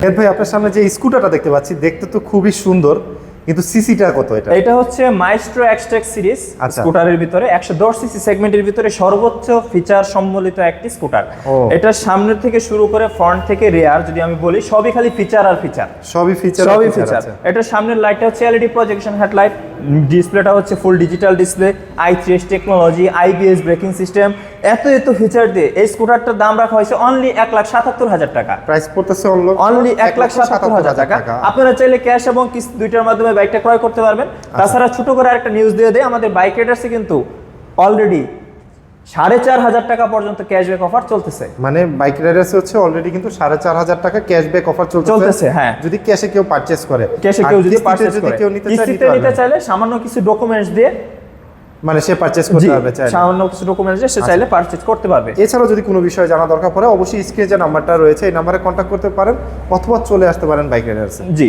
এর ভাই আপনার সামনে যে স্কুটারটা দেখতে পাচ্ছি দেখতে তো খুবই সুন্দর কিন্তু সিসিটা কত এটা? এটা হচ্ছে মাইস্ট্রো এক্সটেক সিরিজ। স্কুটারের ভিতরে একশো দশ সিসি সেগমেন্টের ভিতরে সর্বোচ্চ ফিচার সম্বলিত একটি স্কুটার। এটা সামনে থেকে শুরু করে ফ্রন্ট থেকে রেয়ার যদি আমি বলি সবই খালি ফিচার আর ফিচার সবই ফিচার সবই ফিচার এটার সামনের লাইটটা হচ্ছে এলইডি প্রজেকশন হেডলাইট ডিসপ্লেটা হচ্ছে full digital display I three S technology IBS braking system এত এত ফিচার দিয়ে এই স্কুটারটার দাম রাখা হয়েছে অনলি এক লাখ সাতাত্তর হাজার টাকা। প্রাইস পড়তেছে অনলি এক লাখ সাতাত্তর হাজার টাকা। আপনারা চাইলে ক্যাশ এবং কিস্তি দুইটার মাধ্যমে বাইকটা ক্রয় করতে পারবেন। তাছাড়া ছোট করে একটা নিউজ দিয়ে দেয় আমাদের বাইক রাইডার্সে কিন্তু অলরেডি সাড়ে চার হাজার টাকা পর্যন্ত ক্যাশব্যাক অফার চলতেছে। মানে বাইক রাইডার্স হচ্ছে অলরেডি কিন্তু সাড়ে চার হাজার টাকা ক্যাশব্যাক অফার চলতেছে। হ্যাঁ। যদি ক্যাশে কেউ পারচেস করে। ক্যাশে কেউ যদি পারচেজ করে। কেউ নিতে চাইলে সামান্য কিছু ডকুমেন্টস দিয়ে মানে সে পারচেস করতে পারবে চাইলে। সামান্য কিছু ডকুমেন্ট আছে সে চাইলে পারচেজ করতে পারবে। এছাড়াও যদি কোনো বিষয়ে জানা দরকার পড়ে অবশ্যই স্ক্রিনে যে নাম্বারটা রয়েছে এই নাম্বারে কন্ট্যাক্ট করতে পারেন অথবা চলে আসতে পারেন বাইক রাইডার্সে জি।